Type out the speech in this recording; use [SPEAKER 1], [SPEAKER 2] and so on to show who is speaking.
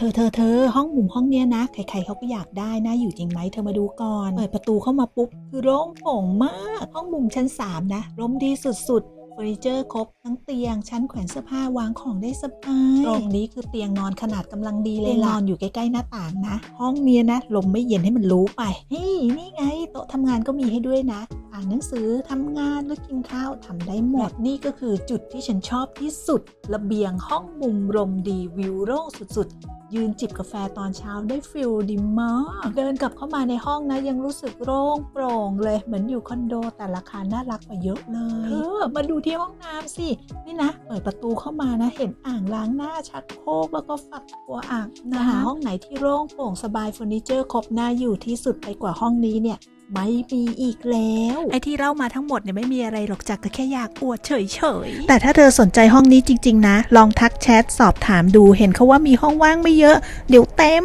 [SPEAKER 1] เธอเธอเธอห้องหมุมห้องเนี้ยนะ ใครๆเขาก็อยากได้นะอยู่จริงไหมเธอมาดูก่อน เปิดประตูเข้ามาปุ๊บ คือโล่งโปร่งมาก ห้องมุมชั้น 3 นะร่มดีสุดๆเฟอร์นิเจอร์ครบ ทั้งเตียง ชั้นแขวนเสื้อผ้าวางของได้สบาย ตรงนี้คือเตียงนอนขนาดกำลังดีเลยล่ะนอนอยู่ใกล้ๆหน้าต่างนะ ห้องเนี้ยนะลมไม่เย็นให้มันรู้ไปเฮ้ยนี่ไง โต๊ะทำงานก็มีให้ด้วยนะ อ่านหนังสือทำงานหรือกินข้าวทำได้หมดนี่ก็คือจุดที่ฉันชอบที่สุด ระเบียงห้องมุมลมดีวิวโล่งสุดๆ ยืนจิบกาแฟตอนเช้าได้ฟิลดีมากเดินกลับเข้ามาในห้องนะ ยังรู้สึกโล่งโปร่งเลย เหมือนอยู่คอนโดแต่ราคาน่ารักกว่าเยอะเลยเออมาดูที่ห้องน้ำสิ นี่นะ เปิดประตูเข้ามานะ เห็นอ่างล้างหน้าชักโครกแล้วก็ฝักบัวอ่างนะหาห้องไหนที่โล่งโปร่งสบายเฟอร์นิเจอร์ครบน่าอยู่ที่สุดไปกว่าห้องนี้เนี่ย ไม่มีอีกแล้ว ไอที่เล่ามาทั้งหมดเนี่ยไม่มีอะไรหรอกจากก็แค่อยากอวดเฉยๆ แต่ถ้าเธอสนใจห้องนี้จริง ๆ นะ ลองทักแชทสอบถามดูเห็นเขาว่ามีห้องว่างไม่เยอะ เดี๋ยวเต็ม